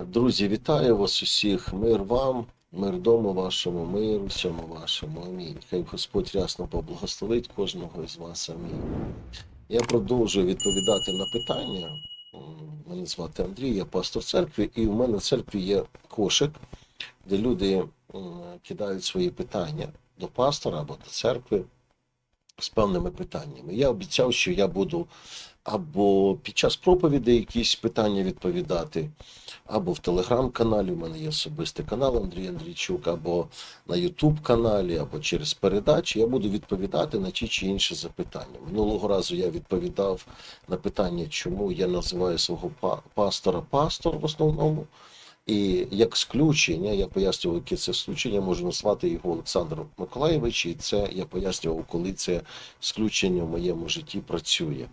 Друзі, вітаю вас усіх. Мир вам, мир дому вашому, мир усьому вашому. Амінь. Хай Господь рясно поблагословить кожного із вас. Амінь. Я продовжую відповідати на питання. Мене звати Андрій, я пастор церкви, і у мене в церкві є кошик, де люди кидають свої питання до пастора або до церкви з певними питаннями. Я обіцяв, що я буду або під час проповіді якісь питання відповідати, або в телеграм-каналі, у мене є особистий канал Андрій Андрійчук, або на Ютуб каналі, або через передачі. Я буду відповідати на ті чи інші запитання. Минулого разу я відповідав на питання, чому я називаю свого пастора пастор в основному. І як сключення, я пояснював, яке це сключення, можу назвати його Олександр Миколаєвич, і це я пояснював, коли це сключення в моєму житті працює.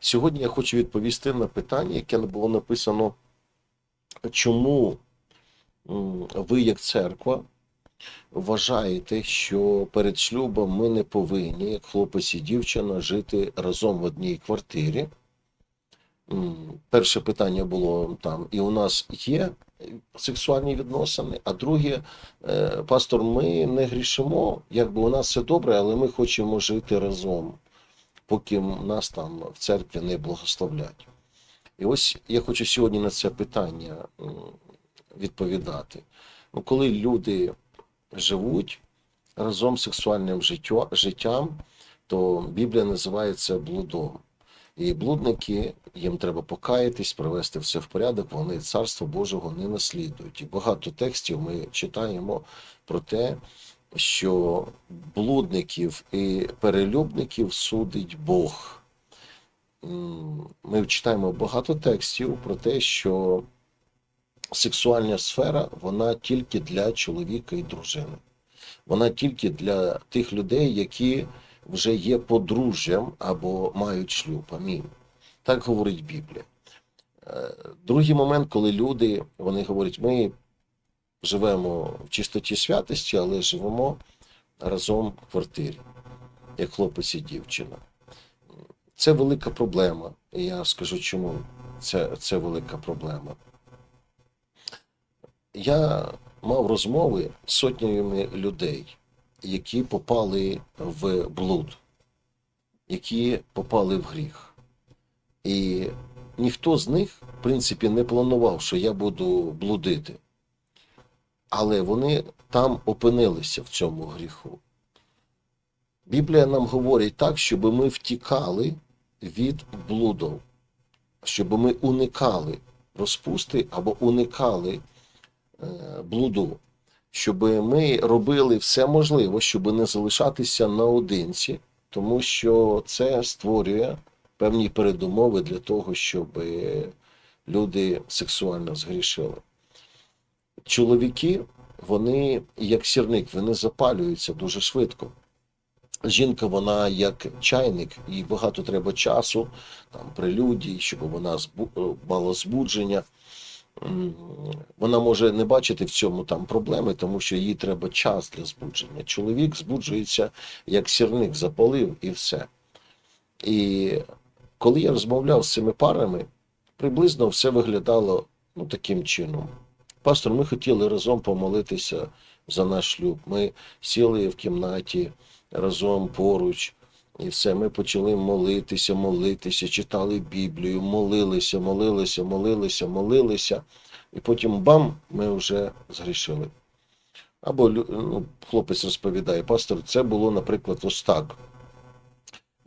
Сьогодні я хочу відповісти на питання, яке було написано, чому ви, як церква, вважаєте, що перед шлюбом ми не повинні, як хлопець і дівчина, жити разом в одній квартирі. Перше питання було там, і у нас є сексуальні відносини, а друге, е, пастор, ми не грішимо, якби у нас все добре, але ми хочемо жити разом, поки нас там в церкві не благословлять. І ось я хочу сьогодні на це питання відповідати. Ну, коли люди живуть разом з сексуальним життя, життям, то Біблія називає це блудом. І блудники, їм треба покаятись, привести все в порядок, вони царство Божого не наслідують. І багато текстів ми читаємо про те, що блудників і перелюбників судить Бог. Ми читаємо багато текстів про те, що сексуальна сфера вона тільки для чоловіка і дружини. Вона тільки для тих людей, які вже є подружжям або мають шлюб. Амінь. Так говорить Біблія. Е, Другий момент, коли люди вони говорять, ми живемо в чистоті святості, але живемо разом в квартирі, як хлопець і дівчина. Це велика проблема. І я скажу, чому це, це велика проблема. Я мав розмови з сотнями людей, які попали в блуд, які попали в гріх. І ніхто з них, в принципі, не планував, що я буду блудити. Але вони там опинилися в цьому гріху. Біблія нам говорить так, щоб ми втікали від блуду, щоб ми уникали розпусти або уникали е, блуду, щоб ми робили все можливе, щоб не залишатися наодинці, тому що це створює певні передумови для того, щоб е, люди сексуально згрішили. Чоловіки, вони як сірник, вони запалюються дуже швидко. Жінка, вона як чайник, їй багато треба часу, там прелюдій, щоб вона е, мала збудження. Вона може не бачити в цьому там проблеми, тому що їй треба час для збудження. Чоловік збуджується як сірник, запалив і все. І коли я розмовляв з цими парами, приблизно все виглядало ну, таким чином. Пастор, ми хотіли разом помолитися за наш шлюб. Ми сіли в кімнаті разом поруч, і все. Ми почали молитися, молитися, читали Біблію, молилися, молилися, молилися, молилися. І потім бам, ми вже згрішили. Або ну, хлопець розповідає, пастор, це було, наприклад, ось так.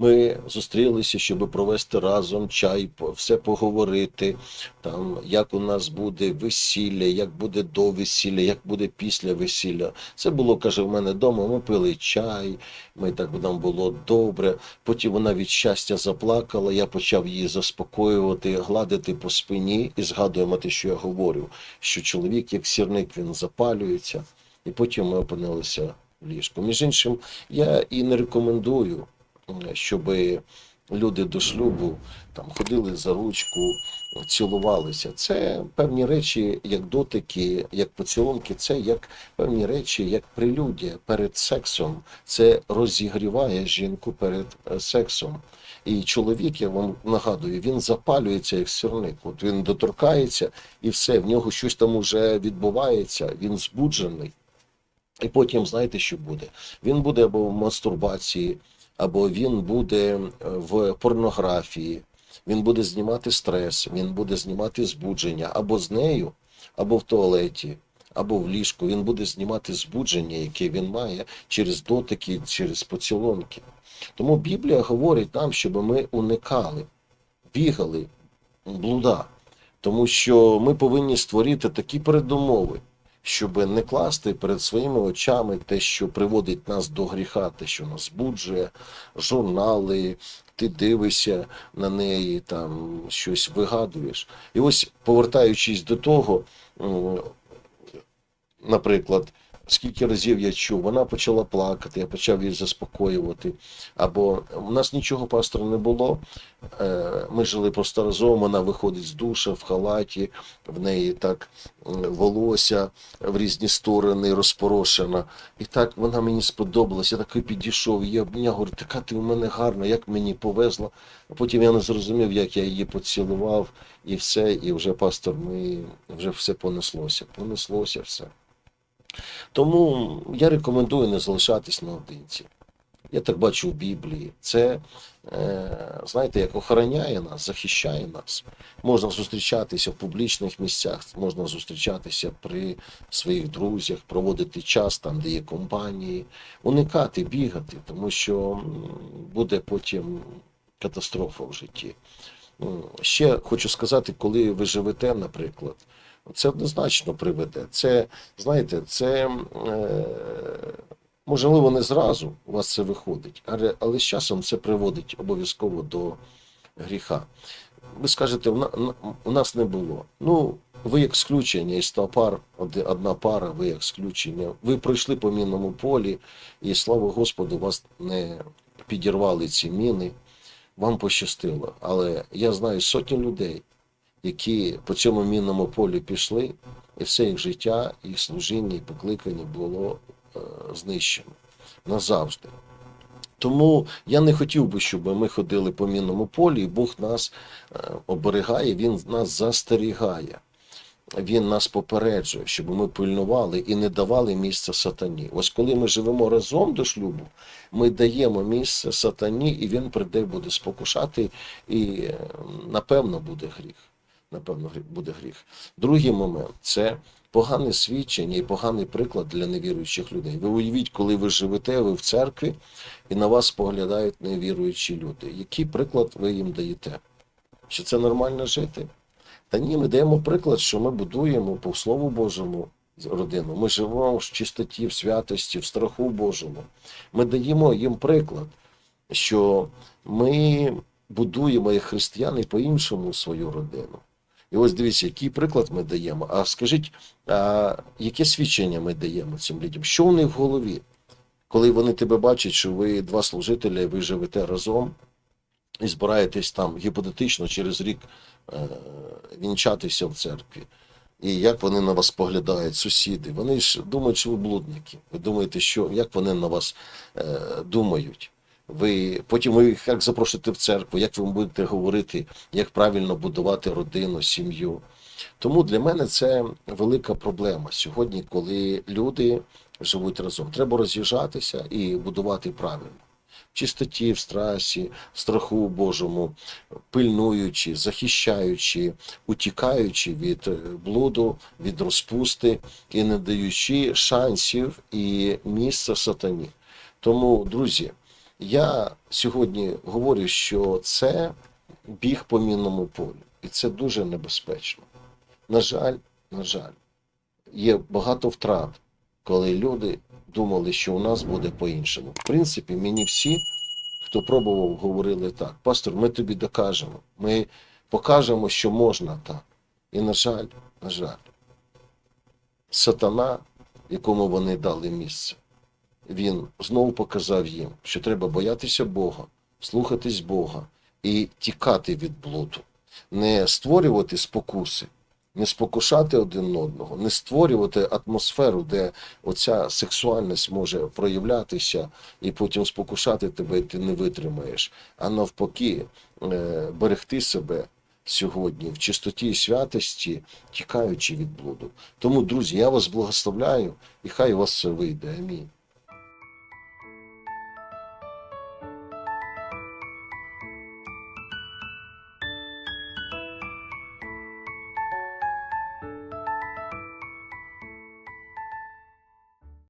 Ми зустрілися, щоб провести разом чай, все поговорити, там, як у нас буде весілля, як буде до весілля, як буде після весілля. Це було, каже, в мене вдома. Ми пили чай, ми так нам було добре. Потім вона від щастя заплакала. Я почав її заспокоювати, гладити по спині і згадуємо те, що я говорю, що чоловік, як сірник, він запалюється, і потім ми опинилися в ліжку. Між іншим, я і не рекомендую щоб люди до шлюбу там ходили за ручку, цілувалися. Це певні речі, як дотики, як поцілунки, це як певні речі, як прелюдія перед сексом. Це розігріває жінку перед е, сексом. І чоловік, я вам нагадую, він запалюється як сірник. От він доторкається і все, в нього щось там уже відбувається, він збуджений. І потім знаєте, що буде? Він буде або в мастурбації, або він буде е, в порнографії, він буде знімати стрес, він буде знімати збудження або з нею, або в туалеті, або в ліжку. Він буде знімати збудження, яке він має через дотики, через поцілунки. Тому Біблія говорить нам, щоб ми уникали, бігали блуда, тому що ми повинні створити такі передумови, щоб не класти перед своїми очами те, що приводить нас до гріха, те, що нас збуджує, журнали, ти дивишся на неї, там щось вигадуєш. І ось повертаючись до того, наприклад, скільки разів я чув, вона почала плакати, я почав її заспокоювати. Або у нас нічого пастора не було. е, Ми жили просто разом, вона виходить з душа в халаті, в неї так волосся в різні сторони розпорошена. І так вона мені сподобалась. Я такий підійшов, і я обняв, говорю, така ти у мене гарна, як мені повезло. А потім я не зрозумів, як я її поцілував, і все, і вже пастор, ми вже все понеслося. Понеслося все. Тому я рекомендую не залишатись наодинці. Я так бачу в Біблії. Це, е, знаєте, як охороняє нас, захищає нас. Можна зустрічатися в публічних місцях, можна зустрічатися при своїх друзях, проводити час там, де є компанії, уникати, бігати, тому що буде потім катастрофа в житті. Ще хочу сказати, коли ви живете, наприклад, це однозначно приведе. Це, знаєте, це е, можливо не зразу у вас це виходить, але, але з часом це приводить обов'язково до гріха. Ви скажете, «У на- на- у нас не було. Ну, ви як сключення із 100 пар, одна пара, ви як сключення. Ви пройшли по мінному полі, і слава Господу, вас не підірвали ці міни. Вам пощастило. Але я знаю сотні людей, які по цьому мінному полі пішли, і все їх життя, їх служіння і покликання було е, знищено назавжди. Тому я не хотів би, щоб ми ходили по мінному полі, і Бог нас е, оберігає, Він нас застерігає. Він нас попереджує, щоб ми пильнували і не давали місця сатані. Ось коли ми живемо разом до шлюбу, ми даємо місце сатані, і він прийде, буде спокушати, і е, напевно буде гріх. Напевно, буде гріх. Другий момент це погане свідчення і поганий приклад для невіруючих людей. Ви уявіть, коли ви живете, ви в церкві, і на вас поглядають невіруючі люди. Який приклад ви їм даєте? Чи це нормально жити? Та ні, ми даємо приклад, що ми будуємо по Слову Божому родину. Ми живемо в чистоті, в святості, в страху Божому. Ми даємо їм приклад, що ми будуємо як християни по-іншому свою родину. І ось дивіться, який приклад ми даємо. А скажіть, а яке свідчення ми даємо цим людям? Що у них в голові? Коли вони тебе бачать, що ви два служителя, ви живете разом і збираєтесь там гіпотетично через рік е, вінчатися в церкві. І як вони на вас поглядають, сусіди? Вони ж думають, що ви блудники. Ви думаєте, що як вони на вас е, думають? Ви потім ви їх як запрошуєте в церкву, як ви будете говорити, як правильно будувати родину, сім'ю. Тому для мене це велика проблема сьогодні, коли люди живуть разом. Треба роз'їжджатися і будувати правильно. В чистоті, в страсі, в страху Божому, пильнуючи, захищаючи, утікаючи від е, блуду, від розпусти і не даючи шансів і місця сатані. Тому, друзі, я сьогодні говорю, що це біг по мінному полю, і це дуже небезпечно. На жаль, на жаль, є багато втрат, коли люди думали, що у нас буде по-іншому. В принципі, мені всі, хто пробував, говорили так: пастор, ми тобі докажемо, ми покажемо, що можна так. І, на жаль, на жаль, сатана, якому вони дали місце, він знову показав їм, що треба боятися Бога, слухатись Бога і тікати від блуду, не створювати спокуси, не спокушати один одного, не створювати атмосферу, де оця сексуальність може проявлятися і потім спокушати тебе, і ти не витримаєш. А навпаки, е, берегти себе сьогодні в чистоті і святості, тікаючи від блуду. Тому, друзі, я вас благословляю, і хай у вас все вийде. Амінь.